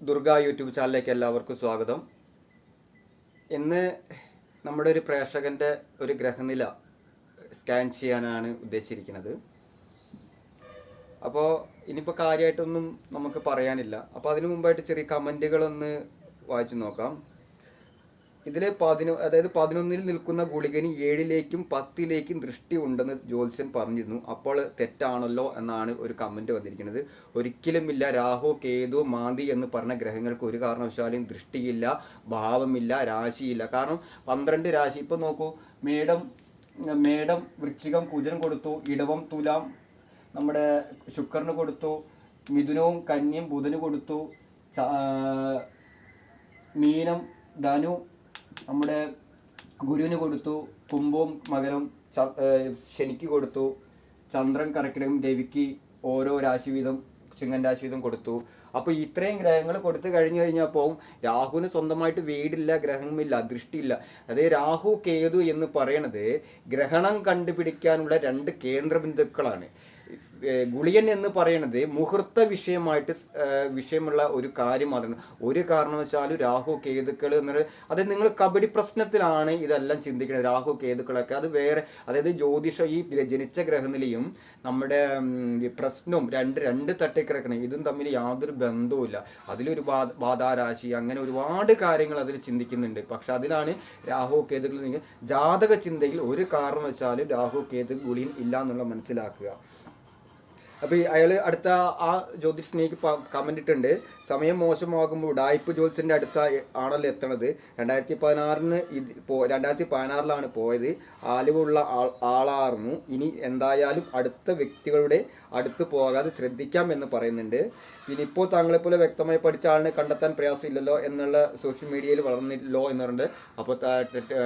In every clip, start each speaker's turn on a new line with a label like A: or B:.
A: Durga YouTube ചാനലിലേക്ക് എല്ലാവർക്കും സ്വാഗതം. ഇന്ന് നമ്മുടെ ഒരു പ്രേക്ഷകന്റെ ഒരു ഗ്രഹനില സ്കാൻ ചെയ്യാനാണ് ഉദ്ദേശിച്ചിരിക്കുന്നത്. അപ്പോൾ ഇനിയിപ്പോൾ കാര്യമായിട്ടൊന്നും നമുക്ക് പറയാനില്ല. അപ്പോൾ അതിനു മുമ്പായിട്ട് ചെറിയ കമന്റുകളൊന്ന് വായിച്ചു നോക്കാം. ഇതിൽ പതിനൊ അതായത് പതിനൊന്നിൽ നിൽക്കുന്ന ഗുളികന് ഏഴിലേക്കും പത്തിലേക്കും ദൃഷ്ടി ഉണ്ടെന്ന് ജ്യോത്സ്യൻ പറഞ്ഞിരുന്നു. അപ്പോൾ തെറ്റാണല്ലോ എന്നാണ് ഒരു കമന്റ് വന്നിരിക്കുന്നത്. ഒരിക്കലുമില്ല രാഹു കേതു മാന്തി എന്ന് പറഞ്ഞ ഗ്രഹങ്ങൾക്ക് ഒരു കാരണവശാലും ദൃഷ്ടിയില്ല ഭാവമില്ല രാശിയില്ല. കാരണം പന്ത്രണ്ട് രാശി ഇപ്പോൾ നോക്കൂ മേടം മേടം വൃശ്ചികം കുജൻ കൊടുത്തു ഇടവം തുലാം നമ്മുടെ ശുക്രന് കൊടുത്തു മിഥുനവും കന്യം ബുധന് കൊടുത്തു മീനം ധനു നമ്മുടെ ഗുരുവിന് കൊടുത്തു കുംഭവും മകരം ശനിക്ക് കൊടുത്തു ചന്ദ്രൻ കർക്കിടകം രവിക്ക് ഓരോ രാശി വീതം സിംഹൻ രാശി വീതം കൊടുത്തു. അപ്പോൾ ഇത്രയും ഗ്രഹങ്ങൾ കൊടുത്തു കഴിഞ്ഞു കഴിഞ്ഞപ്പോൾ രാഹുവിന് സ്വന്തമായിട്ട് വീടില്ല ഗ്രഹമില്ല ദൃഷ്ടിയില്ല അതായത് രാഹു കേതു എന്ന് പറയണത് ഗ്രഹണം കണ്ടുപിടിക്കാനുള്ള രണ്ട് കേന്ദ്ര ബിന്ദുക്കളാണ് ഏർ ഗുളിയൻ എന്ന് പറയുന്നത് മുഹൂർത്ത വിഷയമായിട്ട് വിഷയമുള്ള ഒരു കാര്യം മാത്രമാണ്. ഒരു കാരണവശാലും രാഹു കേതുക്കൾ എന്നൊരു അതായത് നിങ്ങൾ കബഡി പ്രശ്നത്തിലാണ് ഇതെല്ലാം ചിന്തിക്കുന്നത്. രാഹു കേതുക്കളൊക്കെ. അത് വേറെ അതായത് ജ്യോതിഷ ഈ ജനിച്ച ഗ്രഹനിലയും നമ്മുടെ പ്രശ്നവും രണ്ട് രണ്ട് തട്ടി കിടക്കണേ ഇതും തമ്മിൽ യാതൊരു ബന്ധവുമില്ല. അതിലൊരു ബാധാരാശി അങ്ങനെ ഒരുപാട് കാര്യങ്ങൾ അതിൽ ചിന്തിക്കുന്നുണ്ട്. പക്ഷെ അതിലാണ് രാഹു കേതുക്കൾ ജാതക ചിന്തയിൽ ഒരു കാരണവശാലും രാഹു കേതു ഗുളിയൻ ഇല്ല എന്നുള്ള മനസ്സിലാക്കുക. അപ്പോൾ അയാൾ അടുത്ത ആ ജ്യോതിഷ് സ്നേഹിക്ക് കമന്റ് ഇട്ടുണ്ട് സമയം മോശമാകുമ്പോൾ ഉടായ്പ ജ്യോതിഷന്റെ അടുത്ത ആണല്ലോ എത്തണത്. രണ്ടായിരത്തി പതിനാറിന് ഇത് പോ രണ്ടായിരത്തി പതിനാറിലാണ് പോയത്. ആലുവുള്ള ആൾ ആളാർന്നു. ഇനി എന്തായാലും അടുത്ത വ്യക്തികളുടെ അടുത്ത് പോകാതെ ശ്രദ്ധിക്കാം എന്ന് പറയുന്നുണ്ട്. പിന്നെ ഇപ്പോൾ താങ്കളെപ്പോലെ വ്യക്തമായി പഠിച്ച ആളിനെ കണ്ടെത്താൻ പ്രയാസമില്ലല്ലോ എന്നുള്ള സോഷ്യൽ മീഡിയയിൽ വളർന്നില്ലോ എന്ന് പറഞ്ഞിട്ട് അപ്പോൾ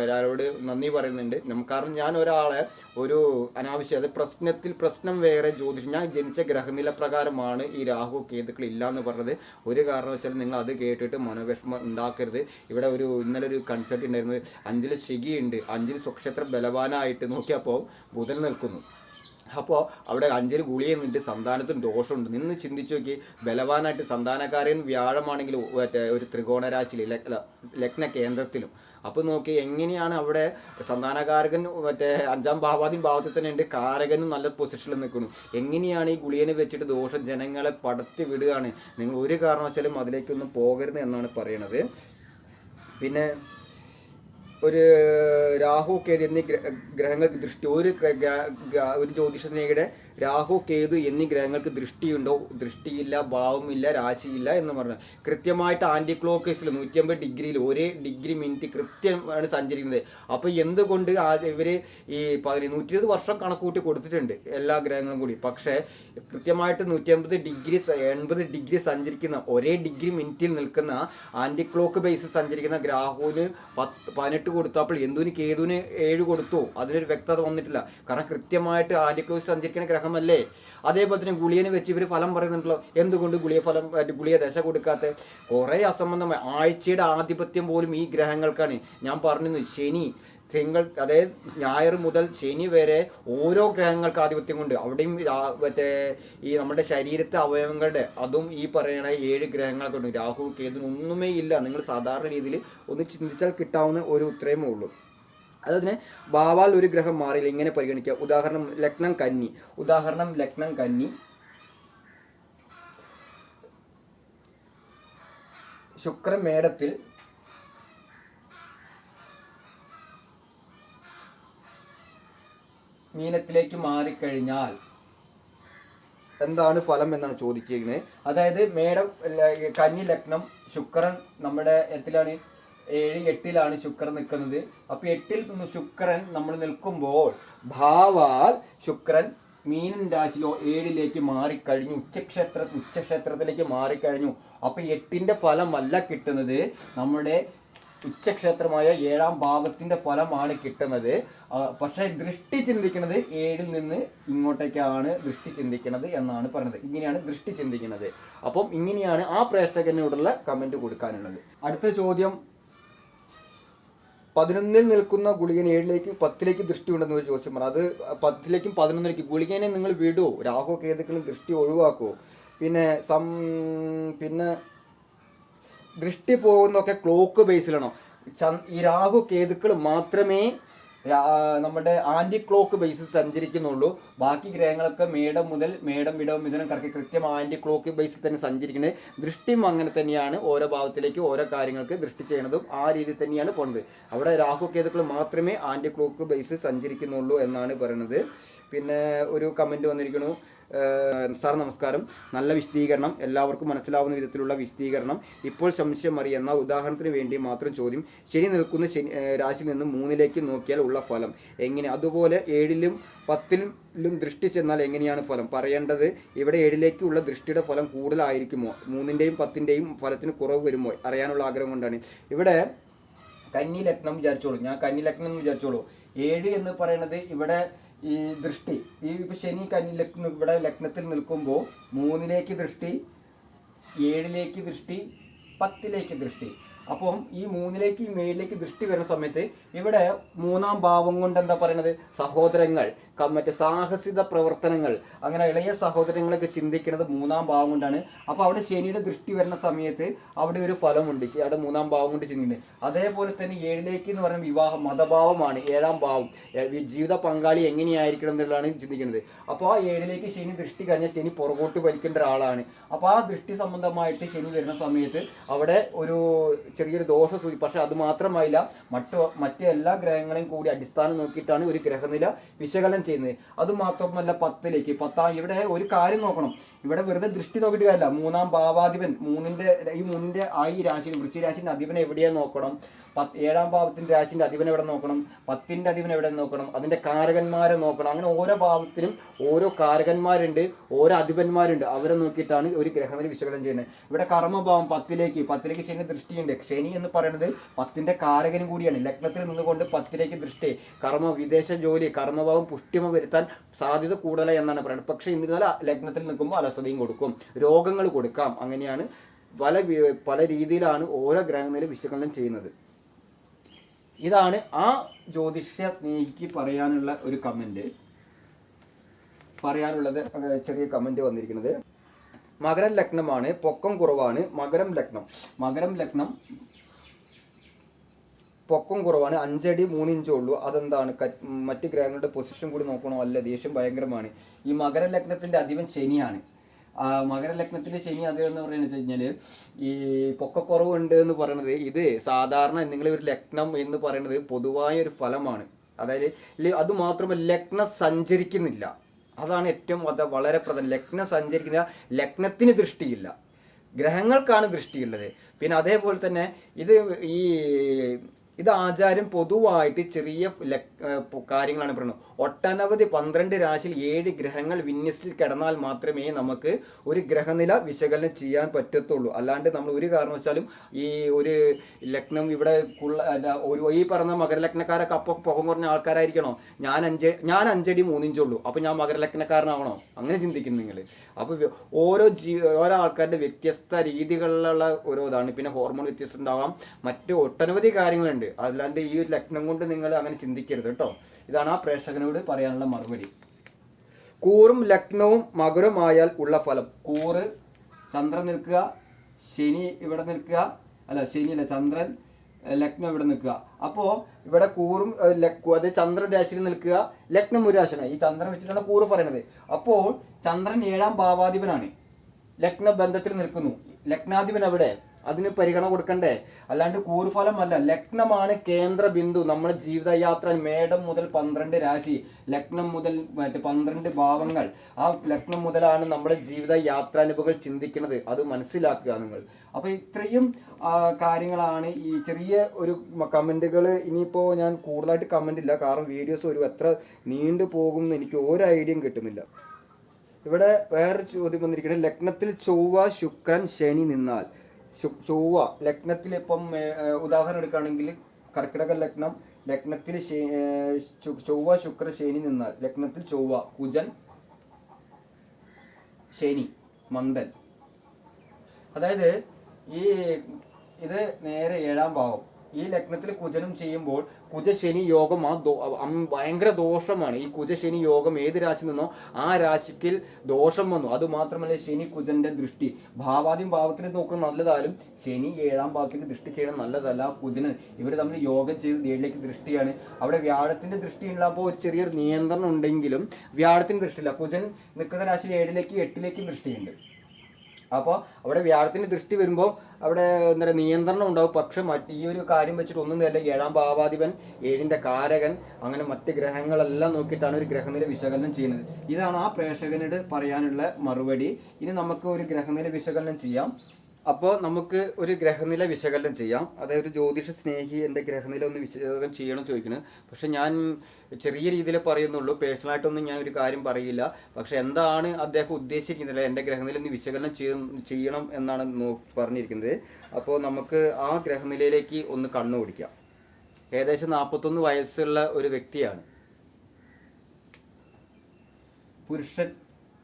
A: ഒരാളോട് നന്ദി പറയുന്നുണ്ട്. നമുക്ക് കാരണം ഞാൻ ഒരാളെ ഒരു അനാവശ്യം അത് പ്രശ്നത്തിൽ പ്രശ്നം വേറെ ജ്യോതിഷം ഞാൻ ജനിച്ച ഗ്രഹനില പ്രകാരമാണ് ഈ രാഹു കേതുക്കൾ ഇല്ല എന്ന് പറഞ്ഞത്. ഒരു കാരണവശാലും നിങ്ങൾ അത് കേട്ടിട്ട് മനോവിഷമം ഉണ്ടാക്കരുത്. ഇവിടെ ഒരു ഇന്നലെ ഒരു കൺസൾട്ട് ഉണ്ടായിരുന്നത് അഞ്ചിൽ ശിഖിയുണ്ട് അഞ്ചിൽ സ്വക്ഷേത്ര ബലവാനായിട്ട് നോക്കിയപ്പോൾ ബുധൻ നിൽക്കുന്നു. അപ്പോൾ അവിടെ അഞ്ചിൽ ഗുളി എന്നിട്ട് സന്താനത്തിന് ദോഷമുണ്ട്. നിന്ന് ചിന്തിച്ചു നോക്കി ബലവാനായിട്ട് സന്താനക്കാരൻ വ്യാഴമാണെങ്കിൽ മറ്റേ ഒരു ത്രികോണരാശിയിൽ ലഗ്ന കേന്ദ്രത്തിലും. അപ്പോൾ നോക്കി എങ്ങനെയാണ് അവിടെ സന്താനകാരകൻ മറ്റേ അഞ്ചാം ഭാവാദി ഭാവത്തിൽ തന്നെ ഉണ്ട് കാരകനും നല്ല പൊസിഷനിൽ നിൽക്കുന്നു. എങ്ങനെയാണ് ഈ ഗുളിയനെ വെച്ചിട്ട് ദോഷം ജനങ്ങളെ പടത്തി വിടുകയാണ്? നിങ്ങൾ ഒരു കാരണവശാലും അതിലേക്കൊന്നും പോകരുത് എന്നാണ് പറയണത്. പിന്നെ ഒരു രാഹു കേതു എന്നീ ഗ്ര- ഗ്രഹങ്ങൾക്ക് ദൃഷ്ടി. ഒരു ഒരു ജ്യോതിഷ രാഹു കേതു എന്നീ ഗ്രഹങ്ങൾക്ക് ദൃഷ്ടിയുണ്ടോ? ദൃഷ്ടിയില്ല ഭാവമില്ല രാശിയില്ല എന്ന് പറഞ്ഞു. കൃത്യമായിട്ട് ആന്റി ക്ലോക്കേസിൽ നൂറ്റിയമ്പത് ഡിഗ്രിയിൽ ഒരേ ഡിഗ്രി മിനിറ്റ് കൃത്യമാണ് സഞ്ചരിക്കുന്നത്. അപ്പോൾ എന്തുകൊണ്ട് ഇവർ ഈ പതിന നൂറ്റി ഇരുപത് വർഷം കണക്കൂട്ടി കൊടുത്തിട്ടുണ്ട് എല്ലാ ഗ്രഹങ്ങളും കൂടി. പക്ഷേ കൃത്യമായിട്ട് നൂറ്റിയമ്പത് ഡിഗ്രി എൺപത് ഡിഗ്രി സഞ്ചരിക്കുന്ന ഒരേ ഡിഗ്രി മിനിറ്റിൽ നിൽക്കുന്ന ആന്റി ക്ലോക്ക് ബേസിൽ സഞ്ചരിക്കുന്ന ഗ്രാഹുവിന് പത്ത് പതിനെട്ട് കൊടുത്തപ്പോൾ എന്തുവിന് കേതുവിന് ഏഴ് കൊടുത്തു. അതിനൊരു വ്യക്തത വന്നിട്ടില്ല. കാരണം കൃത്യമായിട്ട് ആന്റി ക്ലോക്ക് സഞ്ചരിക്കുന്ന ഗ്രഹമല്ലേ അതേപോലെ തന്നെ ഗുളിയനെ വെച്ച് ഇവർ ഫലം പറയുന്നുണ്ടല്ലോ. എന്തുകൊണ്ട് ഗുളിയ ഫലം ഗുളിയ ദശ കൊടുക്കാത്ത? കുറേ അസംബന്ധമായി. ആഴ്ചയുടെ ആധിപത്യം പോലും ഈ ഗ്രഹങ്ങൾക്കാണ്. ഞാൻ പറഞ്ഞിരുന്നു ശനി തിങ്കൾ അതായത് ഞായർ മുതൽ ശനി വരെ ഓരോ ഗ്രഹങ്ങൾക്ക് ആധിപത്യം കൊണ്ട് അവിടെയും മറ്റേ ഈ നമ്മുടെ ശരീരത്തെ അവയവങ്ങളുടെ അതും ഈ പറയണ ഏഴ് ഗ്രഹങ്ങളൊക്കെ ഉണ്ട്. രാഹു കേതു ഒന്നുമേ ഇല്ല. നിങ്ങൾ സാധാരണ രീതിയിൽ ഒന്ന് ചിന്തിച്ചാൽ കിട്ടാവുന്ന ഒരു ഉത്തരമേ ഉള്ളൂ. അതിന് ഭാവാൽ ഒരു ഗ്രഹം മാറിയില്ല ഇങ്ങനെ പരിഗണിക്കുക. ഉദാഹരണം ലഗ്നം കന്നി. ഉദാഹരണം ലഗ്നം കന്നി. ശുക്രൻ മേടത്തിൽ മീനത്തിലേക്ക് മാറിക്കഴിഞ്ഞാൽ എന്താണ് ഫലം എന്നാണ് ചോദിച്ചിരിക്കുന്നത്. അതായത് മേടം കന്നി ലഗ്നം ശുക്രൻ നമ്മുടെ എത്തിലാണ്. ഏഴ് എട്ടിലാണ് ശുക്രൻ നിൽക്കുന്നത്. അപ്പൊ എട്ടിൽ ശുക്രൻ നമ്മൾ നിൽക്കുമ്പോൾ ഭാവാൽ ശുക്രൻ മീനൻ രാശിയിലോ ഏഴിലേക്ക് മാറിക്കഴിഞ്ഞു. ഉച്ചക്ഷേത്ര ഉച്ചക്ഷേത്രത്തിലേക്ക് മാറിക്കഴിഞ്ഞു. അപ്പൊ എട്ടിന്റെ ഫലമല്ല കിട്ടുന്നത്. നമ്മുടെ ഉച്ചക്ഷേത്രമായ ഏഴാം ഭാവത്തിന്റെ ഫലമാണ് കിട്ടുന്നത്. പക്ഷെ ദൃഷ്ടി ചിന്തിക്കുന്നത് ഏഴിൽ നിന്ന് ഇങ്ങോട്ടേക്കാണ് ദൃഷ്ടി ചിന്തിക്കുന്നത് എന്നാണ് പറയുന്നത് ഇങ്ങനെയാണ് ദൃഷ്ടി ചിന്തിക്കുന്നത്. അപ്പം ഇങ്ങനെയാണ് ആ പ്രേക്ഷകനോടുള്ള കമന്റ് കൊടുക്കാനുള്ളത്. അടുത്ത ചോദ്യം പതിനൊന്നിൽ നിൽക്കുന്ന ഗുളികൻ ഏഴിലേക്ക് പത്തിലേക്ക് ദൃഷ്ടി ഉണ്ടെന്ന് ഒരു ചോദ്യം പറഞ്ഞു. അത് പത്തിലേക്കും പതിനൊന്നിലേക്കും ഗുളികനെ നിങ്ങൾ വിടുവോ രാഹു കേതുക്കളും ദൃഷ്ടി ഒഴിവാക്കുമോ പിന്നെ സം പിന്നെ ദൃഷ്ടി പോകുന്നൊക്കെ ക്ലോക്ക് ബേസിലാണോ ഈ രാഹു കേതുക്കൾ മാത്രമേ നമ്മുടെ ആന്റി ക്ലോക്ക് ബേസിൽ സഞ്ചരിക്കുന്നുള്ളൂ. ബാക്കി ഗ്രഹങ്ങളൊക്കെ മേടം മുതൽ മേടം വിടവും ഇതിനും കറക്കി കൃത്യം ആന്റി ക്ലോക്ക് ബേസിൽ തന്നെ സഞ്ചരിക്കുന്നത്. ദൃഷ്ടിയും അങ്ങനെ തന്നെയാണ് ഓരോ ഭാവത്തിലേക്ക് ഓരോ കാര്യങ്ങൾക്ക് ദൃഷ്ടി ചെയ്യണതും ആ രീതിയിൽ തന്നെയാണ് പോകുന്നത് അവിടെ രാഹു കേതുക്കൾ മാത്രമേ ആന്റി ക്ലോക്ക് ബേസിൽ സഞ്ചരിക്കുന്നുള്ളൂ എന്നാണ് പറയുന്നത്. പിന്നെ ഒരു കമന്റ് വന്നിരിക്കുന്നു. സാർ നമസ്കാരം. നല്ല വിശദീകരണം. എല്ലാവർക്കും മനസ്സിലാവുന്ന വിധത്തിലുള്ള വിശദീകരണം. ഇപ്പോൾ സംശയം അറിയുന്ന ഉദാഹരണത്തിന് വേണ്ടി മാത്രം ചോദ്യം. ശനി നിൽക്കുന്ന ശനി രാശിയിൽ നിന്ന് മൂന്നിലേക്ക് നോക്കിയാൽ ഉള്ള ഫലം എങ്ങനെ? അതുപോലെ ഏഴിലും പത്തിലും ദൃഷ്ടി ചെന്നാൽ എങ്ങനെയാണ് ഫലം? പറയേണ്ടത് ഇവിടെ ഏഴിലേക്കുള്ള ദൃഷ്ടിയുടെ ഫലം കൂടുതലായിരിക്കുമോ? മൂന്നിന്റെയും പത്തിന്റെയും ഫലത്തിന് കുറവ് വരുമോ? അറിയാനുള്ള ആഗ്രഹം കൊണ്ടാണ്. ഇവിടെ കന്നി ലഗ്നം വിചാരിച്ചോളൂ. ഞാൻ കന്നി ലഗ്നം എന്ന് വിചാരിച്ചോളൂ. ഏഴ് എന്ന് പറയുന്നത് ഇവിടെ ഈ ദൃഷ്ടി. ഈ ഇപ്പൊ ശനി കന്നി ലക്ന ഇവിടെ ലഗ്നത്തിൽ നിൽക്കുമ്പോൾ മൂന്നിലേക്ക് ദൃഷ്ടി ഏഴിലേക്ക് ദൃഷ്ടി പത്തിലേക്ക് ദൃഷ്ടി. അപ്പം ഈ മൂന്നിലേക്ക് മേളിലേക്ക് ദൃഷ്ടി വരുന്ന സമയത്ത് ഇവിടെ മൂന്നാം ഭാവം കൊണ്ട് എന്താ പറയുന്നത് സഹോദരങ്ങൾ. മറ്റേ സാഹസിക പ്രവർത്തനങ്ങൾ അങ്ങനെ ഇളയ സഹോദരങ്ങളൊക്കെ ചിന്തിക്കുന്നത് മൂന്നാം ഭാവം കൊണ്ടാണ്. അപ്പോൾ അവിടെ ശനിയുടെ ദൃഷ്ടി വരുന്ന സമയത്ത് അവിടെ ഒരു ഫലമുണ്ട്. അവിടെ മൂന്നാം ഭാവം കൊണ്ട് ചിന്തിക്കുന്നത്. അതേപോലെ തന്നെ ഏഴിലേക്ക് എന്ന് പറയുന്ന വിവാഹം മതഭാവമാണ് ഏഴാം ഭാവം. ജീവിത പങ്കാളി എങ്ങനെയായിരിക്കണം എന്നുള്ളതാണ് ചിന്തിക്കുന്നത്. അപ്പോൾ ആ ഏഴിലേക്ക് ശനി ദൃഷ്ടി കഴിഞ്ഞാൽ ശനി പുറകോട്ട് വലിക്കേണ്ട ഒരാളാണ്. അപ്പോൾ ആ ദൃഷ്ടി സംബന്ധമായിട്ട് ശനി വരുന്ന സമയത്ത് അവിടെ ഒരു ചെറിയൊരു ദോഷ സൂചി പക്ഷേ അത് മാത്രമായില്ല മറ്റു മറ്റു എല്ലാ ഗ്രഹങ്ങളെയും കൂടി അടിസ്ഥാനം നോക്കിയിട്ടാണ് ഒരു ഗ്രഹനില വിശകലനം ചെയ്യുന്നത്. അത് മാത്രമല്ല പത്തിലേക്ക്. പത്താം ഇവിടെ ഒരു കാര്യം നോക്കണം. ഇവിടെ വെറുതെ ദൃഷ്ടി നോക്കിയിട്ട് കാര്യമില്ല. മൂന്നാം ഭാവാധിപൻ മൂന്നിന്റെ ഈ മൂന്നിന്റെ ആ ഈ രാശി വൃശ്ചിരാശിന്റെ അധിപൻ എവിടെയാ നോക്കണം? പത്ത് ഏഴാം ഭാവത്തിന്റെ രാശിന്റെ അധിപൻ എവിടെ നോക്കണം? പത്തിന്റെ അധിപൻ എവിടെ നോക്കണം? അതിന്റെ കാരകന്മാരെ നോക്കണം. അങ്ങനെ ഓരോ ഭാവത്തിനും ഓരോ കാരകന്മാരുണ്ട് ഓരോ അധിപന്മാരുണ്ട്. അവരെ നോക്കിയിട്ടാണ് ഒരു ഗ്രഹനില വിശകലനം ചെയ്യുന്നത്. ഇവിടെ കർമ്മഭാവം പത്തിലേക്ക് പത്തിലേക്ക് ശനി ദൃഷ്ടിയുണ്ട്. ശനി എന്ന് പറയുന്നത് പത്തിന്റെ കാരകനും കൂടിയാണ്. ലഗ്നത്തിൽ നിന്നുകൊണ്ട് പത്തിലേക്ക് ദൃഷ്ടി. കർമ്മ വിദേശ ജോലി കർമ്മഭാവം പുഷ്ടിമ വരുത്താൻ സാധ്യത കൂടുതലായി എന്നാണ് പറയുന്നത്. പക്ഷേ ഇന്നിരുന്നാൽ ലഗ്നത്തിൽ നിൽക്കുമ്പോൾ അലസതയും കൊടുക്കും രോഗങ്ങൾ കൊടുക്കാം. അങ്ങനെയാണ് പല പല രീതിയിലാണ് ഓരോ ഗ്രഹങ്ങളിൽ വിശകലനം ചെയ്യുന്നത്. ഇതാണ് ആ ജ്യോതിഷ സ്നേഹിക്ക് പറയാനുള്ള ഒരു കമന്റ് പറയാനുള്ളത് ചെറിയ കമന്റ് വന്നിരിക്കുന്നത്. മകരം ലഗ്നമാണ് പൊക്കം കുറവാണ് മകരം ലഗ്നം. മകരം ലഗ്നം പൊക്കം കുറവാണ് അഞ്ചടി മൂന്നിഞ്ചേ ഉള്ളൂ. അതെന്താണ്? മറ്റു ഗ്രഹങ്ങളുടെ പൊസിഷൻ കൂടി നോക്കണോ? അല്ല ദേഷ്യം ഭയങ്കരമാണ്. ഈ മകര ലഗ്നത്തിന്റെ അധിപൻ ശനിയാണ്. ആ മകര ലഗ്നത്തിൽ ശനി അത് എന്ന് പറയുന്നത് വെച്ച് കഴിഞ്ഞാൽ ഈ പൊക്കക്കുറവുണ്ട് എന്ന് പറയുന്നത് ഇത് സാധാരണ നിങ്ങൾ ഒരു ലഗ്നം എന്ന് പറയുന്നത് പൊതുവായ ഒരു ഫലമാണ്. അതായത് അത് മാത്രമല്ല ലഗ്നം സഞ്ചരിക്കുന്നില്ല. അതാണ് ഏറ്റവും അത് വളരെ പ്രധാനം. ലഗ്നം സഞ്ചരിക്കുന്ന ലഗ്നത്തിന് ദൃഷ്ടിയില്ല. ഗ്രഹങ്ങൾക്കാണ് ദൃഷ്ടിയുള്ളത്. പിന്നെ അതേപോലെ തന്നെ ഇത് ഈ ഇത് ആചാര്യം പൊതുവായിട്ട് ചെറിയ കാര്യങ്ങളാണ് പറയുന്നത്. ഒട്ടനവധി പന്ത്രണ്ട് രാശിയിൽ ഏഴ് ഗ്രഹങ്ങൾ വിന്യസിച്ച് കിടന്നാൽ മാത്രമേ നമുക്ക് ഒരു ഗ്രഹനില വിശകലനം ചെയ്യാൻ പറ്റത്തുള്ളൂ. അല്ലാണ്ട് നമ്മൾ ഒരു കാരണവശാലും ഈ ഒരു ലഗ്നം ഇവിടെ ഒരു ഈ പറഞ്ഞ മകരലഗ്നക്കാരൊക്കെ അപ്പോൾ പുകം കുറഞ്ഞ ആൾക്കാരായിരിക്കണോ? ഞാൻ അഞ്ച് ഞാൻ അഞ്ചടി മൂന്നിഞ്ചുള്ളൂ. അപ്പോൾ ഞാൻ മകരലഗ്നക്കാരനാവണോ? അങ്ങനെ ചിന്തിക്കുന്നു നിങ്ങൾ അപ്പോൾ ഓരോ ജീ ഓരോ ആൾക്കാരുടെ വ്യത്യസ്ത രീതികളിലുള്ള ഓരോ ഇതാണ്. പിന്നെ ഹോർമോൺ വ്യത്യസ്തം ഉണ്ടാവാം. മറ്റ് ഒട്ടനവധി കാര്യങ്ങളുണ്ട്. അല്ലാണ്ട് ഈ ഒരു ലഗ്നം കൊണ്ട് നിങ്ങൾ അങ്ങനെ ചിന്തിക്കരുത് കേട്ടോ. ഇതാണ് ആ പ്രേക്ഷകനോട് പറയാനുള്ള മറുപടി. കൂറും ലഗ്നവും മകുരമായാൽ ഉള്ള ഫലം. കൂറ് ചന്ദ്രൻ നിൽക്കുക ശനി ഇവിടെ നിൽക്കുക അല്ല ശനി അല്ല ചന്ദ്രൻ ലഗ്നം ഇവിടെ നിൽക്കുക. അപ്പോൾ ഇവിടെ കൂറും അത് ചന്ദ്രൻ രാശിയിൽ നിൽക്കുക ലഗ്നം ഒരു രാശിയാണ്. ഈ ചന്ദ്രൻ വെച്ചിട്ടാണ് കൂറ് പറയണത് അപ്പോൾ ചന്ദ്രൻ ഏഴാം ഭാവാധിപനാണ്. ലഗ്ന ബന്ധത്തിൽ നിൽക്കുന്നു. ലഗ്നാധിപൻ അവിടെ അതിന് പരിഗണന കൊടുക്കണ്ടേ? അല്ലാണ്ട് കൂറുഫലമല്ല. ലഗ്നമാണ് കേന്ദ്ര ബിന്ദു. നമ്മുടെ ജീവിതയാത്ര മേടം മുതൽ പന്ത്രണ്ട് രാശി ലഗ്നം മുതൽ മറ്റേ പന്ത്രണ്ട് ഭാവങ്ങൾ. ആ ലഗ്നം മുതലാണ് നമ്മുടെ ജീവിത യാത്രാനുഭവങ്ങൾ ചിന്തിക്കുന്നത്. അത് മനസ്സിലാക്കുക നിങ്ങൾ. അപ്പൊ ഇത്രയും കാര്യങ്ങളാണ് ഈ ചെറിയ ഒരു കമന്റുകൾ. ഇനിയിപ്പോ ഞാൻ കൂടുതലായിട്ട് കമന്റ് ഇല്ല. കാരണം വീഡിയോസ് ഒരു എത്ര നീണ്ടു പോകും എന്ന് എനിക്ക് ഒരു ഐഡിയയും കിട്ടുന്നില്ല. ഇവിടെ വേറൊരു ചോദ്യം വന്നിരിക്കുന്നത് ലഗ്നത്തിൽ ചൊവ്വ ശുക്രൻ ശനി നിന്നാൽ. ചൊവ്വ. ലഗ്നത്തിൽ ഇപ്പം ഉദാഹരണം എടുക്കുകയാണെങ്കിൽ കർക്കിടക ലഗ്നം ലഗ്നത്തിൽ ചൊവ്വ ശുക്ര ശനി നിന്നാൽ. ലഗ്നത്തിൽ ചൊവ്വ കുജൻ ശനി മന്ദൻ. അതായത് ഈ ഇത് നേരെ ഏഴാം ഭാവം. ഈ ലഗ്നത്തിൽ കുജനം ചെയ്യുമ്പോൾ കുജശനി യോഗം ആ ഭയങ്കര ദോഷമാണ്. ഈ കുജശനി യോഗം ഏത് രാശി നിന്നോ ആ രാശിക്ക് ദോഷം വന്നു. അത് മാത്രമല്ല ശനി കുജന്റെ ദൃഷ്ടി. ഭാവാദ്യം ഭാവത്തിന് നോക്കുന്നത് നല്ലതാലും ശനി ഏഴാം ഭാവത്തിലേക്ക് ദൃഷ്ടി ചെയ്യണം നല്ലതല്ല. കുജന് ഇവർ തമ്മിൽ യോഗം ചെയ്ത് ഏഴിലേക്ക് ദൃഷ്ടിയാണ്. അവിടെ വ്യാഴത്തിന്റെ ദൃഷ്ടി ഉള്ളപ്പോൾ ഒരു ചെറിയൊരു നിയന്ത്രണം ഉണ്ടെങ്കിലും വ്യാഴത്തിന് ദൃഷ്ടിയില്ല. കുജൻ നിൽക്കുന്ന രാശി ഏഴിലേക്ക് എട്ടിലേക്കും ദൃഷ്ടിയുണ്ട്. അപ്പോൾ അവിടെ വ്യാഴത്തിന്റെ ദൃഷ്ടി വരുമ്പോൾ അവിടെ എന്താ നിയന്ത്രണം ഉണ്ടാവും. പക്ഷെ മറ്റ് ഈ ഒരു കാര്യം വെച്ചിട്ട് ഒന്നും തന്നെ ഏഴാം ഭാവാധിപൻ ഏഴിന്റെ കാരകൻ അങ്ങനെ മറ്റ് ഗ്രഹങ്ങളെല്ലാം നോക്കിയിട്ടാണ് ഒരു ഗ്രഹനില വിശകലനം ചെയ്യുന്നത്. ഇതാണ് ആ പ്രേക്ഷകനോട് പറയാനുള്ള മറുപടി. ഇനി നമുക്ക് ഒരു ഗ്രഹനില വിശകലനം ചെയ്യാം. അപ്പോൾ നമുക്ക് ഒരു ഗ്രഹനില വിശകലനം ചെയ്യാം. അതായത് ഒരു ജ്യോതിഷ സ്നേഹി എന്റെ ഗ്രഹനില ഒന്ന് വിശകലനം ചെയ്യണം ചോദിക്കുന്നത് പക്ഷെ ഞാൻ ചെറിയ രീതിയിൽ പറയുന്നുള്ളൂ. പേഴ്സണലായിട്ടൊന്നും ഞാൻ ഒരു കാര്യം പറയില്ല. പക്ഷെ എന്താണ് അദ്ദേഹം ഉദ്ദേശിക്കുന്നത്? എന്റെ ഗ്രഹനില ഒന്ന് വിശകലനം ചെയ്യ- ചെയ്യണം എന്നാണ് പറഞ്ഞിരിക്കുന്നത്. അപ്പോൾ നമുക്ക് ആ ഗ്രഹനിലയിലേക്ക് ഒന്ന് കണ്ണു പിടിക്കാം. ഏകദേശം നാൽപ്പത്തൊന്ന് വയസ്സുള്ള ഒരു വ്യക്തിയാണ്. പുരുഷ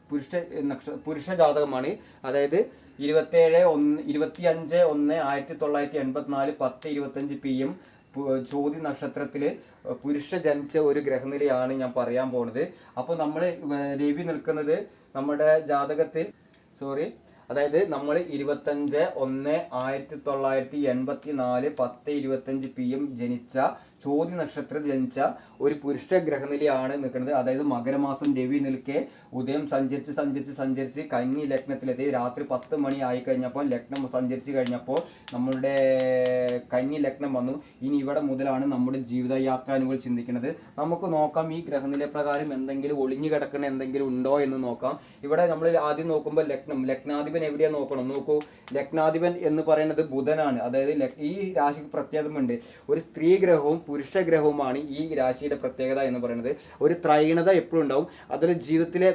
A: പുരുഷ നക്ഷ പുരുഷ ജാതകമാണ്. അതായത് ഇരുപത്തേഴ് ഒന്ന് ഇരുപത്തി അഞ്ച് ഒന്ന് ആയിരത്തി തൊള്ളായിരത്തി എൺപത്തിനാല് പത്ത് ഇരുപത്തഞ്ച് പി എം ചോതി നക്ഷത്രത്തിൽ പുരുഷ ജനിച്ച ഒരു ഗ്രഹനിലയാണ് ഞാൻ പറയാൻ പോണത്. അപ്പോൾ നമ്മൾ രവി നിൽക്കുന്നത് നമ്മുടെ ജാതകത്തിൽ സോറി അതായത് നമ്മൾ ഇരുപത്തഞ്ച് ഒന്ന് ആയിരത്തി തൊള്ളായിരത്തി എൺപത്തി നാല് പത്ത് ഇരുപത്തഞ്ച് പി എം ജനിച്ച ചോതി നക്ഷത്രത്തിൽ ജനിച്ച ഒരു പുരുഷ ഗ്രഹനിലയാണ് നിൽക്കുന്നത്. അതായത് മകരമാസം രവി നിൽക്കെ ഉദയം സഞ്ചരിച്ച് സഞ്ചരിച്ച് സഞ്ചരിച്ച് കന്നി ലഗ്നത്തിലെത്തി. രാത്രി പത്ത് മണി ആയി കഴിഞ്ഞപ്പോൾ ലഗ്നം സഞ്ചരിച്ച് കഴിഞ്ഞപ്പോൾ നമ്മളുടെ കന്നി ലഗ്നം വന്നു. ഇനി ഇവിടെ മുതലാണ് നമ്മുടെ ജീവിതയാത്രാനുകൾ ചിന്തിക്കുന്നത്. നമുക്ക് നോക്കാം ഈ ഗ്രഹനില പ്രകാരം എന്തെങ്കിലും ഒളിഞ്ഞു കിടക്കുന്ന എന്തെങ്കിലും ഉണ്ടോ എന്ന് നോക്കാം. ഇവിടെ നമ്മൾ ആദ്യം നോക്കുമ്പോൾ ലഗ്നം. ലഗ്നാധിപൻ എവിടെയാണ് നോക്കണം? നോക്കൂ. ലഗ്നാധിപൻ എന്ന് പറയുന്നത് ബുധനാണ്. അതായത് ഈ രാശിക്ക് പ്രത്യേകമുണ്ട് ഒരു സ്ത്രീ ഗ്രഹവും പുരുഷ ഗ്രഹവുമാണ് ഈ രാശിയുടെ പ്രത്യേകത എന്ന് പറയുന്നത്. ഒരു ത്രൈണത എപ്പോഴും ഉണ്ടാവും. അതൊരു ജീവിതത്തിലെ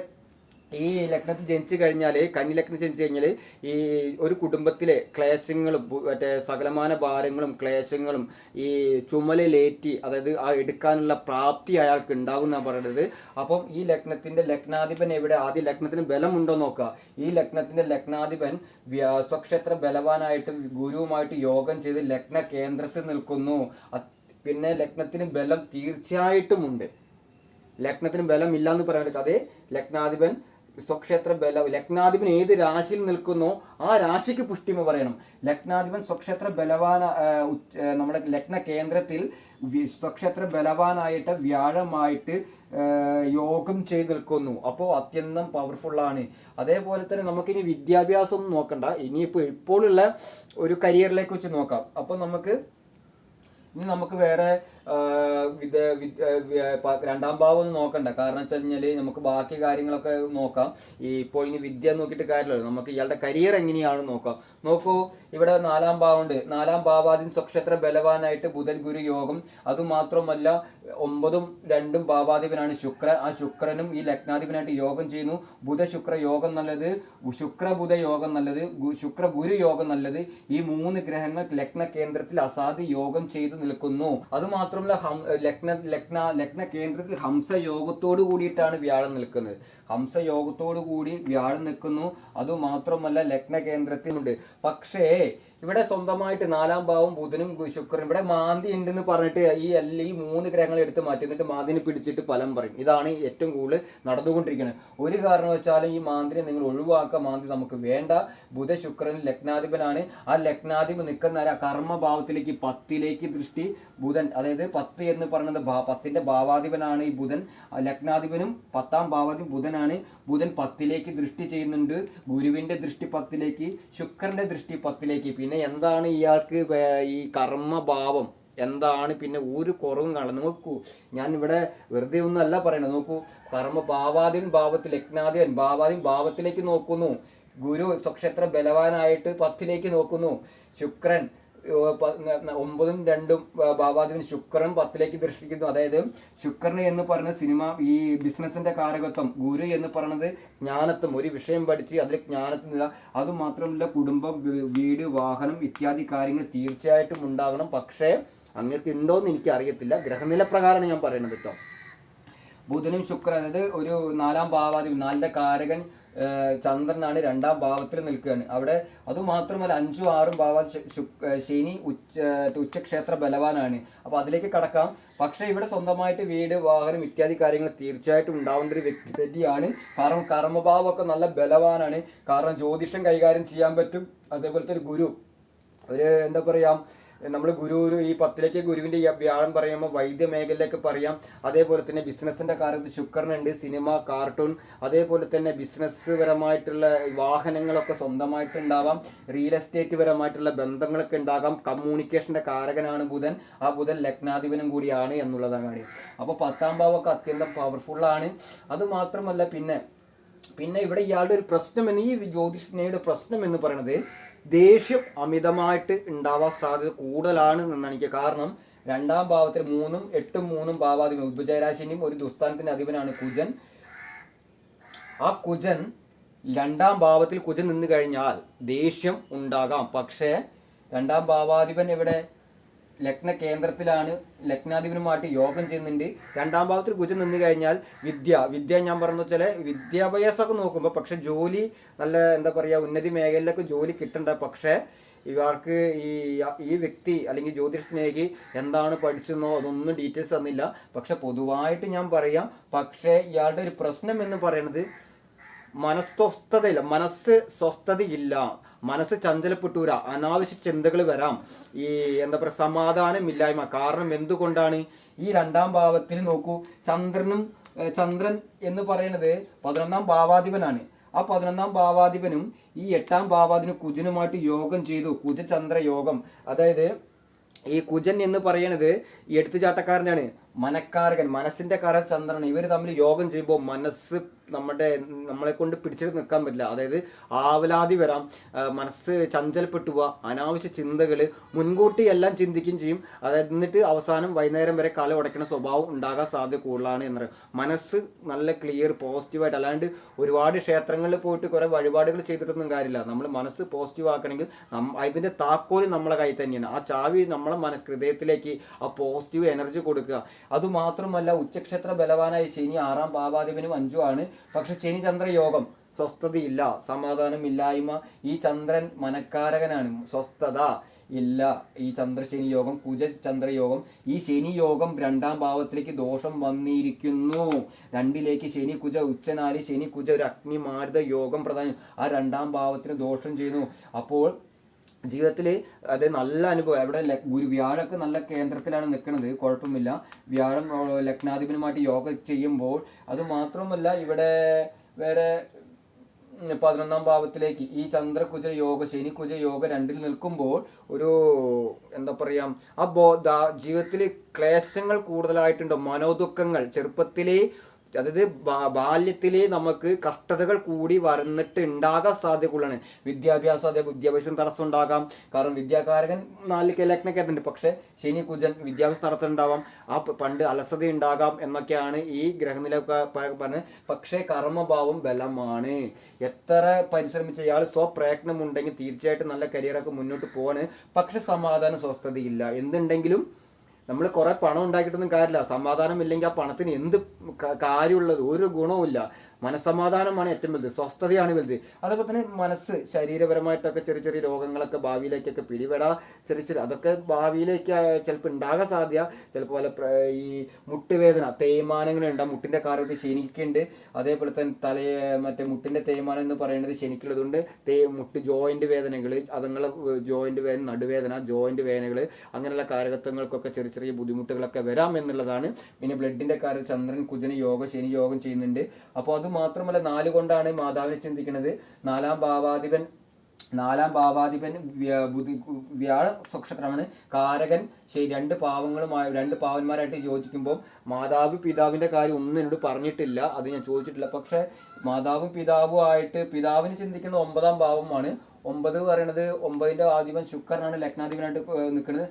A: ഈ ലഗ്നത്തിൽ ജനിച്ചു കഴിഞ്ഞാൽ കന്നി ലഗ്നം ജനിച്ചു കഴിഞ്ഞാൽ ഈ ഒരു കുടുംബത്തിലെ ക്ലേശങ്ങളും മറ്റേ സകലമാന ഭാരങ്ങളും ക്ലേശങ്ങളും ഈ ചുമലിലേറ്റി അതായത് ആ എടുക്കാനുള്ള പ്രാപ്തി അയാൾക്ക് ഉണ്ടാകും എന്നാണ് പറയുന്നത്. അപ്പം ഈ ലഗ്നത്തിന്റെ ലഗ്നാധിപൻ എവിടെ? ആദ്യം ലഗ്നത്തിന് ബലമുണ്ടോ നോക്കുക. ഈ ലഗ്നത്തിന്റെ ലഗ്നാധിപൻ സ്വക്ഷേത്ര ബലവാനായിട്ട് ഗുരുവുമായിട്ട് യോഗം ചെയ്ത് ലഗ്ന കേന്ദ്രത്തിൽ നിൽക്കുന്നു പിന്നെ ലഗ്നത്തിന് ബലം തീർച്ചയായിട്ടും ഉണ്ട് ലഗ്നത്തിന് ബലം ഇല്ല എന്ന് പറയാൻ അതേ ലഗ്നാധിപൻ സ്വക്ഷേത്ര ബലം ലഗ്നാധിപൻ ഏത് രാശിയിൽ നിൽക്കുന്നോ ആ രാശിക്ക് പുഷ്ടിമ പറയണം. ലഗ്നാധിപൻ സ്വക്ഷേത്ര ബലവാന നമ്മുടെ ലഗ്ന കേന്ദ്രത്തിൽ സ്വക്ഷേത്ര ബലവാനായിട്ട് വ്യാഴമായിട്ട് യോഗം ചെയ്ത് നിൽക്കുന്നു. അപ്പോൾ അത്യന്തം പവർഫുള്ളാണ് അതേപോലെ തന്നെ നമുക്കിനി വിദ്യാഭ്യാസം ഒന്നും നോക്കണ്ട. ഇനിയിപ്പോൾ ഇപ്പോഴുള്ള ഒരു കരിയറിലേക്ക് വെച്ച് നോക്കാം. അപ്പോൾ നമുക്ക് ഇനി നമുക്ക് വേറെ പ- രണ്ടാം ഭാവം നോക്കണ്ട. കാരണം വെച്ച് കഴിഞ്ഞാൽ നമുക്ക് ബാക്കി കാര്യങ്ങളൊക്കെ നോക്കാം. ഈ ഇപ്പോൾ ഇനി വിദ്യ നോക്കിയിട്ട് കാര്യമല്ലോ. നമുക്ക് ഇയാളുടെ കരിയർ എങ്ങനെയാണ് നോക്കാം. നോക്കൂ ഇവിടെ നാലാം ഭാവമുണ്ട് നാലാം ഭാവാദിൻ സ്വക്ഷേത്ര ബലവാനായിട്ട് ബുധൻ ഗുരു യോഗം. അതുമാത്രമല്ല ഒമ്പതും രണ്ടും ഭാവാധിപനാണ് ശുക്ര. ആ ശുക്രനും ഈ ലഗ്നാധിപനായിട്ട് യോഗം ചെയ്യുന്നു. ബുധ ശുക്ര യോഗം നല്ലത്. ശുക്ര ബുധ യോഗം നല്ലത്. ശുക്ര ഗുരു യോഗം നല്ലത്. ഈ മൂന്ന് ഗ്രഹങ്ങൾ ലഗ്ന കേന്ദ്രത്തിൽ അസാധി യോഗം ചെയ്തു നിൽക്കുന്നു. അത് മാത്രമല്ല ഹം- ലഗ്ന ലഗ്ന ലഗ്ന കേന്ദ്രത്തിൽ ഹംസ യോഗത്തോട് കൂടിയിട്ടാണ് വ്യാഴം നിൽക്കുന്നത്. ഹംസ യോഗത്തോടു കൂടി വ്യാഴം നിൽക്കുന്നു. അതുമാത്രമല്ല ലഗ്ന കേന്ദ്രത്തിനുണ്ട് പക്ഷേ ഇവിടെ സ്വന്തമായിട്ട് നാലാം ഭാവം ബുധനും ശുക്രനും. ഇവിടെ മാന്തി ഉണ്ടെന്ന് പറഞ്ഞിട്ട് ഈ എല്ലാ ഈ മൂന്ന് ഗ്രഹങ്ങൾ എടുത്ത് മാറ്റി എന്നിട്ട് മാന്തിനെ പിടിച്ചിട്ട് ഫലം പറയും. ഇതാണ് ഏറ്റവും കൂടുതൽ നടന്നുകൊണ്ടിരിക്കുന്നത്. ഒരു കാരണവശാലും ഈ മാന്തിനെ നിങ്ങൾ ഒഴിവാക്കുക മാന്തി നമുക്ക് വേണ്ട. ബുധ ശുക്രൻ ലഗ്നാധിപനാണ്. ആ ലഗ്നാധിപൻ നിൽക്കുന്ന കർമ്മഭാവത്തിലേക്ക് പത്തിലേക്ക് ദൃഷ്ടി ബുധൻ. അതായത് പത്ത് എന്ന് പറയുന്നത് പത്തിന്റെ ഭാവാധിപനാണ് ഈ ബുധൻ. ലഗ്നാധിപനും പത്താം ഭാവാധിപൻ ബുധനാണ്. ബുധൻ പത്തിലേക്ക് ദൃഷ്ടി ചെയ്യുന്നുണ്ട്. ഗുരുവിന്റെ ദൃഷ്ടി പത്തിലേക്ക് ശുക്രന്റെ ദൃഷ്ടി പത്തിലേക്ക്. പിന്നെ എന്താണ് ഇയാൾക്ക് ഈ കർമ്മഭാവം? എന്താണ് പിന്നെ ഒരു കുറവും കാണുന്നത് നോക്കൂ ഞാൻ ഇവിടെ വെറുതെ ഒന്നല്ല പറയണത് നോക്കൂ കർമ്മ ഭാവാദിൻ ഭാവത്തിൽ യജ്ഞാദിയൻ ഭാവാദിൻ ഭാവത്തിലേക്ക് നോക്കുന്നു. ഗുരു സ്വക്ഷേത്ര ബലവാനായിട്ട് പത്തിലേക്ക് നോക്കുന്നു. ശുക്രൻ ഒമ്പതും രണ്ടും ഭാവാധിപൻ ശുക്രൻ പത്തിലേക്ക് ദർശിക്കുന്നു അതായത് ശുക്രൻ എന്ന് പറയുന്ന സിനിമ ഈ ബിസിനസിന്റെ കാരകത്വം ഗുരു എന്ന് പറയുന്നത് ജ്ഞാനത്വം ഒരു വിഷയം പഠിച്ച് അതിൽ ജ്ഞാനത്തിൽ നില അത് മാത്രമല്ല കുടുംബം വീട് വാഹനം ഇത്യാദി കാര്യങ്ങൾ തീർച്ചയായിട്ടും ഉണ്ടാകണം പക്ഷേ അങ്ങനത്തെ ഉണ്ടോയെന്ന് എനിക്ക് അറിയത്തില്ല ഗ്രഹനില പ്രകാരമാണ് ഞാൻ പറയുന്നത് കേട്ടോ. ബുധനും ശുക്രൻ അതായത് ഒരു നാലാം ഭാവാധിപൻ നാലിന്റെ കാരകൻ ചന്ദ്രനാണ് രണ്ടാം ഭാവത്തിൽ നിൽക്കുകയാണ്. അവിടെ അതുമാത്രമല്ല അഞ്ചും ആറും ഭാവ ശനി ഉച്ച ഉച്ചക്ഷേത്ര ബലവാനാണ്. അപ്പോൾ അതിലേക്ക് കടക്കാം. പക്ഷേ ഇവിടെ സ്വന്തമായിട്ട് വീട് വാഹനം ഇത്യാദി കാര്യങ്ങൾ തീർച്ചയായിട്ടും ഉണ്ടാവേണ്ട ഒരു വ്യക്തി തന്നെയാണ് കാരണം കർമ്മഭാവമൊക്കെ നല്ല ബലവാനാണ്. കാരണം ജ്യോതിഷം കൈകാര്യം ചെയ്യാൻ പറ്റും. അതേപോലത്തെ ഒരു ഗുരു ഒരു എന്താ പറയാ നമ്മൾ ഗുരു ഈ പത്തിലേക്ക് ഗുരുവിന്റെ ഈ വ്യാഴം പറയുമ്പോൾ വൈദ്യ മേഖലയിലേക്ക് പറയാം. അതേപോലെ തന്നെ ബിസിനസ്സിന്റെ കാര്യത്തിൽ ശുക്രനുണ്ട് സിനിമ കാർട്ടൂൺ. അതേപോലെ തന്നെ ബിസിനസ് പരമായിട്ടുള്ള വാഹനങ്ങളൊക്കെ സ്വന്തമായിട്ട് ഉണ്ടാവാം. റിയൽ എസ്റ്റേറ്റ് പരമായിട്ടുള്ള ബന്ധങ്ങളൊക്കെ ഉണ്ടാകാം. കമ്മ്യൂണിക്കേഷന്റെ കാരകനാണ് ബുധൻ. ആ ബുധൻ ലഗ്നാധിപനും കൂടിയാണ് എന്നുള്ളതാണ് കാര്യം അപ്പോൾ പത്താം ഭാവമൊക്കെ അത്യന്തം പവർഫുള്ളാണ് അത് മാത്രമല്ല പിന്നെ പിന്നെ ഇവിടെ ഇയാളുടെ ഒരു പ്രശ്നം എന്ന് ഈ ജ്യോതിഷനയുടെ പ്രശ്നം എന്ന് പറയുന്നത് ദേഷ്യം അമിതമായിട്ട് ഉണ്ടാവാൻ സാധ്യത കൂടുതലാണ് എന്നാണ് എനിക്ക് കാരണം. രണ്ടാം ഭാവത്തിൽ മൂന്നും എട്ടും മൂന്നും ഭാവാധിപൻ ഉദ്ഭുജരാശിനിയും ഒരു ദുസ്ഥാനത്തിന്റെ അധിപനാണ് കുജൻ. ആ കുജൻ രണ്ടാം ഭാവത്തിൽ കുജൻ നിന്ന് കഴിഞ്ഞാൽ ദേഷ്യം ഉണ്ടാകാം. പക്ഷേ രണ്ടാം ഭാവാധിപൻ ഇവിടെ ലഗ്ന കേന്ദ്രത്തിലാണ് ലഗ്നാധിപനുമായിട്ട് യോഗം ചെയ്യുന്നുണ്ട്. രണ്ടാം ഭാവത്തിൽ കുജൻ നിന്ന് കഴിഞ്ഞാൽ വിദ്യ വിദ്യ ഞാൻ പറഞ്ഞു വെച്ചാൽ വിദ്യാഭ്യാസമൊക്കെ നോക്കുമ്പോൾ പക്ഷെ ജോലി നല്ല എന്താ പറയുക ഉന്നതി മേഖലയിലൊക്കെ ജോലി കിട്ടണ്ട. പക്ഷേ ഇവർക്ക് ഈ ഈ വ്യക്തി അല്ലെങ്കിൽ ജ്യോതിഷ സ്നേഹി എന്താണ് പഠിച്ചെന്നോ അതൊന്നും ഡീറ്റെയിൽസ് തന്നില്ല. പക്ഷെ പൊതുവായിട്ട് ഞാൻ പറയാം പക്ഷേ ഇയാളുടെ ഒരു പ്രശ്നം എന്ന് പറയുന്നത് മനസ്വസ്ഥതയില്ല മനസ്സ് സ്വസ്ഥതയില്ല. മനസ്സ് ചഞ്ചലപ്പെട്ടൂര അനാവശ്യ ചിന്തകൾ വരാം. ഈ എന്താ പറയുക സമാധാനമില്ലായ്മ. കാരണം എന്തുകൊണ്ടാണ്? ഈ രണ്ടാം ഭാവത്തിൽ നോക്കൂ. ചന്ദ്രനും ചന്ദ്രൻ എന്ന് പറയുന്നത് പതിനൊന്നാം ഭാവാധിപനാണ്. ആ പതിനൊന്നാം ഭാവാധിപനും ഈ എട്ടാം ഭാവാധിപനും കുജനുമായിട്ട് യോഗം ചെയ്തു. കുജചന്ദ്ര യോഗം അതായത് ഈ കുജൻ എന്ന് പറയുന്നത് എടുത്തുചാട്ടക്കാരനാണ് മനക്കാരകൻ മനസ്സിന്റെ കാരൻ ചന്ദ്രനാണ് ഇവർ തമ്മിൽ യോഗം ചെയ്യുമ്പോൾ മനസ്സ് നമ്മുടെ നമ്മളെ കൊണ്ട് പിടിച്ചിട്ട് നിൽക്കാൻ പറ്റില്ല. അതായത് ആവലാതി വരാം മനസ്സ് ചഞ്ചലപ്പെട്ടു പോവാ അനാവശ്യ ചിന്തകൾ മുൻകൂട്ടി എല്ലാം ചിന്തിക്കുകയും ചെയ്യും. അതായത് എന്നിട്ട് അവസാനം വൈകുന്നേരം വരെ കല ഉടയ്ക്കുന്ന സ്വഭാവം ഉണ്ടാകാൻ സാധ്യത കൂടുതലാണ് എന്ന് മനസ്സ് നല്ല ക്ലിയർ പോസിറ്റീവായിട്ട് അല്ലാണ്ട് ഒരുപാട് ക്ഷേത്രങ്ങളിൽ പോയിട്ട് കുറേ വഴിപാടുകൾ ചെയ്തിട്ടൊന്നും കാര്യമില്ല. നമ്മൾ മനസ്സ് പോസിറ്റീവ് ആക്കണമെങ്കിൽ അതിന്റെ താക്കോൽ നമ്മളെ കയ്യിൽ തന്നെയാണ്. ആ ചാവി നമ്മളെ മനസ് ഹൃദയത്തിലേക്ക് ആ പോസിറ്റീവ് എനർജി കൊടുക്കുക. അതുമാത്രമല്ല ഉച്ചക്ഷേത്ര ബലവാനായ ശനി ആറാം ഭാവാധിപനും അഞ്ചുമാണ് പക്ഷെ ശനി ചന്ദ്ര യോഗം സ്വസ്ഥതയില്ല സമാധാനമില്ലായ്മ. ഈ ചന്ദ്രൻ മനക്കാരകനാണ് സ്വസ്ഥത ഇല്ല. ഈ ചന്ദ്രശനി യോഗം കുജ ചന്ദ്രയോഗം ഈ ശനി യോഗം രണ്ടാം ഭാവത്തിലേക്ക് ദോഷം വന്നിരിക്കുന്നു. രണ്ടിലേക്ക് ശനി കുജ ഉച്ചനാല് ശനി കുജ ഒരു അഗ്നിമാരുത യോഗം പ്രധാനം. ആ രണ്ടാം ഭാവത്തിന് ദോഷം ചെയ്യുന്നു. അപ്പോൾ ജീവിതത്തിൽ അത് നല്ല അനുഭവം. അവിടെ ഗുരു വ്യാഴമൊക്കെ നല്ല കേന്ദ്രത്തിലാണ് നിൽക്കുന്നത് കുഴപ്പമില്ല. വ്യാഴം ലഗ്നാധിപനുമായിട്ട് യോഗ ചെയ്യുമ്പോൾ അത് മാത്രമല്ല ഇവിടെ വേറെ പതിനൊന്നാം ഭാവത്തിലേക്ക് ഈ ചന്ദ്രകുജ യോഗ ശനി കുജ യോഗ രണ്ടിൽ നിൽക്കുമ്പോൾ ഒരു എന്താ പറയാ ആ ബോ ജീവിതത്തിൽ ക്ലേശങ്ങൾ കൂടുതലായിട്ടുണ്ടോ? മനോദുഃഖങ്ങൾ ചെറുപ്പത്തിലേ അതായത് ബാല്യത്തിലെ നമുക്ക് കഷ്ടതകൾ കൂടി വന്നിട്ട് ഉണ്ടാകാൻ സാധ്യതകളാണ് വിദ്യാഭ്യാസം അതേ വിദ്യാഭ്യാസം തടസ്സം ഉണ്ടാകാം. കാരണം വിദ്യാകാരകൻ നാല് ലഗ്നൊക്കെ ഉണ്ട് പക്ഷെ ശനി കുജൻ വിദ്യാഭ്യാസം തടസ്സം ഉണ്ടാവാം ആ പണ്ട് അലസത ഉണ്ടാകാം എന്നൊക്കെയാണ് ഈ ഗ്രഹനില പറഞ്ഞത് പക്ഷേ കർമ്മഭാവം ബലമാണ്. എത്ര പരിശ്രമിച്ച ഇയാൾ സ്വപ്രയത്നം ഉണ്ടെങ്കിൽ തീർച്ചയായിട്ടും നല്ല കരിയറൊക്കെ മുന്നോട്ട് പോവാണ്. പക്ഷെ സമാധാന സ്വസ്ഥതയില്ല. എന്തുണ്ടെങ്കിലും നമ്മൾ കുറെ പണം ഉണ്ടാക്കിയിട്ടൊന്നും കാര്യമില്ല. സമാധാനം ഇല്ലെങ്കിൽ ആ പണത്തിന് എന്ത് കാര്യമുള്ളത്? ഒരു ഗുണവുമില്ല. മനസ്സമാധാനമാണ് ഏറ്റവും വലുത് സ്വസ്ഥതയാണ് വലുത്. അതേപോലെ തന്നെ മനസ്സ് ശരീരപരമായിട്ടൊക്കെ ചെറിയ ചെറിയ രോഗങ്ങളൊക്കെ ഭാവിയിലേക്കൊക്കെ പിടിപെടാ ചെറിയ ചെറിയ അതൊക്കെ ഭാവിയിലേക്ക് ചിലപ്പോൾ ഉണ്ടാകാൻ സാധ്യത ചിലപ്പോൾ വല്ല ഈ മുട്ടുവേദന തേയ്മാനങ്ങളുണ്ട് മുട്ടിന്റെ കാര്യം ശനിക്കുണ്ട് അതേപോലെ തന്നെ തലയെ മറ്റേ മുട്ടിന്റെ തേയ്മാനം എന്ന് പറയുന്നത് ശനിക്കുള്ളതുകൊണ്ട് തേ മുട്ട് ജോയിന്റ് വേദനകൾ അതുങ്ങളെ ജോയിന്റ് വേദന നടുവേദന ജോയിന്റ് വേദനകൾ അങ്ങനെയുള്ള കാരകത്വങ്ങൾക്കൊക്കെ ചെറിയ ചെറിയ ബുദ്ധിമുട്ടുകളൊക്കെ വരാം എന്നുള്ളതാണ്. പിന്നെ ബ്ലഡിന്റെ കാര്യം ചന്ദ്രൻ കുജന് യോഗ ശനി യോഗം ചെയ്യുന്നുണ്ട്. അപ്പോൾ അത് മാത്രമല്ല നാല് കൊണ്ടാണ് മാതാവിനെ ചിന്തിക്കുന്നത്. നാലാം ഭാവാധിപൻ നാലാം ഭാവാധിപൻ വ്യ- വ്യാഴ നക്ഷത്രമാണ് കാരകൻ ശരി രണ്ട് പാവങ്ങളുമായി രണ്ട് പാവന്മാരായിട്ട് യോജിക്കുമ്പോൾ മാതാവ് പിതാവിന്റെ കാര്യം ഒന്നും എന്നോട് പറഞ്ഞിട്ടില്ല. അത് ഞാൻ ചോദിച്ചിട്ടില്ല. പക്ഷെ മാതാവും പിതാവും ആയിട്ട് പിതാവിന് ചിന്തിക്കുന്ന ഒമ്പതാം ഭാവമാണ്. ഒമ്പത് പറയണത് ഒമ്പതിന്റെ ആധിപൻ ശുക്രനാണ് ലഗ്നാധിപനായിട്ട് നിൽക്കുന്നത്.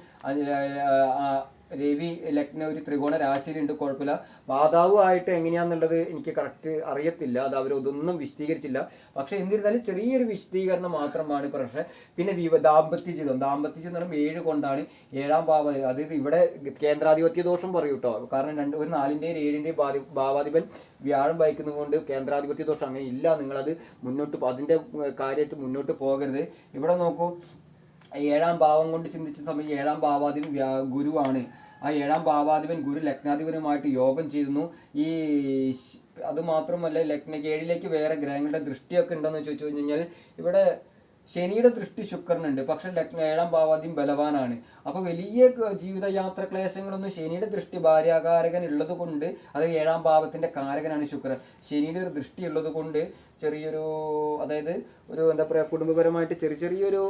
A: രവി ലഗ്ന ഒരു ത്രികോണ രാശിയിലുണ്ട് കുഴപ്പമില്ല. മാതാവ് ആയിട്ട് എങ്ങനെയാണെന്നുള്ളത് എനിക്ക് കറക്റ്റ് അറിയത്തില്ല. അത് അവരതൊന്നും വിശദീകരിച്ചില്ല. പക്ഷെ എന്നിരുന്നാലും ചെറിയൊരു വിശദീകരണം മാത്രമാണ് പക്ഷേ പിന്നെ വിവ ദാമ്പത്യ ജീവിതം. ദാമ്പത്യ ജീവിതം പറയുമ്പോൾ ഏഴ് കൊണ്ടാണ് ഏഴാം ഭാവ. അതായത് ഇവിടെ കേന്ദ്രാധിപത്യ ദോഷം പറയും കേട്ടോ കാരണം രണ്ട് ഒരു നാലിന്റെയും ഏഴിന്റെയും ഭാവി ഭാവാധിപൻ വ്യാഴം വായിക്കുന്നത് കൊണ്ട് കേന്ദ്രാധിപത്യ ദോഷം അങ്ങനെ ഇല്ല. നിങ്ങളത് മുന്നോട്ട് അതിന്റെ കാര്യമായിട്ട് മുന്നോട്ട് പോകരുത്. ഇവിടെ നോക്കൂ ഏഴാം ഭാവം കൊണ്ട് ചിന്തിച്ച സമയം ഏഴാം ഭാവാധിപൻ ഗുരുവാണ്. ആ ഏഴാം ഭാവാധിപൻ ഗുരു ലഗ്നാധിപനുമായിട്ട് യോഗം ചെയ്യുന്നു. ഈ അതുമാത്രമല്ല അത് മാത്രമല്ല ലഗ്ന ഏഴിലേക്ക് വേറെ ഗ്രഹങ്ങളുടെ ദൃഷ്ടിയൊക്കെ ഉണ്ടെന്ന് ചോദിച്ചു കഴിഞ്ഞാൽ ഇവിടെ ശനിയുടെ ദൃഷ്ടി ശുക്രനുണ്ട്. പക്ഷെ ലഗ്ന ഏഴാം ഭാവാദ്യം ബലവാനാണ്. അപ്പോൾ വലിയ ജീവിതയാത്ര ക്ലേശങ്ങളൊന്നും ശനിയുടെ ദൃഷ്ടി ഭാര്യാകാരകൻ ഉള്ളത് കൊണ്ട് അത് ഏഴാം ഭാവത്തിന്റെ കാരകനാണ് ശുക്രൻ. ശനിയുടെ ഒരു ദൃഷ്ടി ഉള്ളത് കൊണ്ട് ചെറിയൊരു അതായത് ഒരു എന്താ പറയുക കുടുംബപരമായിട്ട് ചെറിയ ചെറിയൊരു